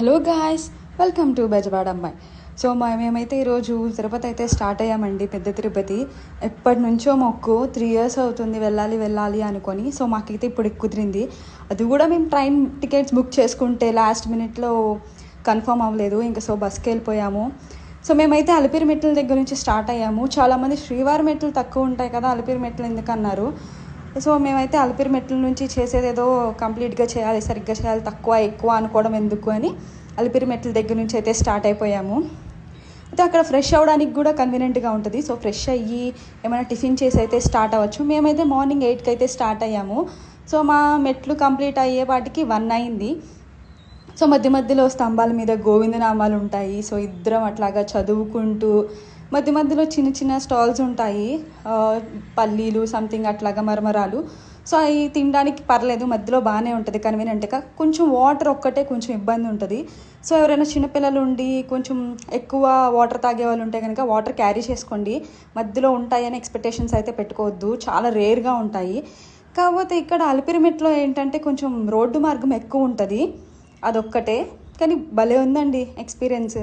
Hello guys welcome to Bezawada అమ్మాయి so మేమైతే ఈరోజు తిరుపతి అయితే స్టార్ట్ అయ్యామండి పెద్ద తిరుపతి. ఎప్పటి నుంచో మొక్కు త్రీ ఇయర్స్ అవుతుంది వెళ్ళాలి వెళ్ళాలి అనుకొని. సో మాకైతే ఇప్పుడు కుదిరింది. అది కూడా మేము ట్రైన్ టికెట్స్ బుక్ చేసుకుంటే లాస్ట్ మినిట్లో కన్ఫర్మ్ అవ్వలేదు. ఇంకా సో బస్కి వెళ్ళిపోయాము. సో మేమైతే అలిపిరి మెట్ల దగ్గర నుంచి స్టార్ట్ అయ్యాము. చాలామంది శ్రీవారి మెట్లు తక్కువ ఉంటాయి కదా అలిపిరి మెట్లు ఎందుకన్నారు సో మేమైతే అలిపిరి మెట్ల నుంచి చేసేది ఏదో కంప్లీట్గా చేయాలి సరిగ్గా చేయాలి తక్కువ ఎక్కువ అనుకోవడం ఎందుకు అని అలిపిరి మెట్ల దగ్గర నుంచి అయితే స్టార్ట్ అయిపోయాము. అయితే అక్కడ ఫ్రెష్ అవ్వడానికి కూడా కన్వీనియంట్గా ఉంటుంది. సో ఫ్రెష్ అయ్యి ఏమైనా టిఫిన్ చేసి అయితే స్టార్ట్ అవ్వచ్చు. మేమైతే మార్నింగ్ ఎయిట్కి అయితే స్టార్ట్ అయ్యాము. సో మా మెట్లు కంప్లీట్ అయ్యే వాటికి వన్ అయింది. సో మధ్య మధ్యలో స్తంభాల మీద గోవిందనామాలు ఉంటాయి. సో ఇద్దరం అట్లాగా చదువుకుంటూ మధ్య మధ్యలో చిన్న చిన్న స్టాల్స్ ఉంటాయి. పల్లీలు సంథింగ్ అట్లాగా మరమరాలు. సో అవి తినడానికి పర్లేదు మధ్యలో బాగానే ఉంటుంది. కన్వీనియంట్గా కొంచెం వాటర్ ఒక్కటే కొంచెం ఇబ్బంది ఉంటుంది. సో ఎవరైనా చిన్నపిల్లలు ఉండి కొంచెం ఎక్కువ వాటర్ తాగే వాళ్ళు ఉంటే కనుక వాటర్ క్యారీ చేసుకోండి. మధ్యలో ఉంటాయని ఎక్స్పెక్టేషన్స్ అయితే పెట్టుకోవద్దు. చాలా రేర్గా ఉంటాయి. కాకపోతే ఇక్కడ అలిపిరిమెట్లో ఏంటంటే కొంచెం రోడ్డు మార్గం ఎక్కువ ఉంటుంది. అదొక్కటే. కానీ భలే ఉందండి ఎక్స్పీరియన్స్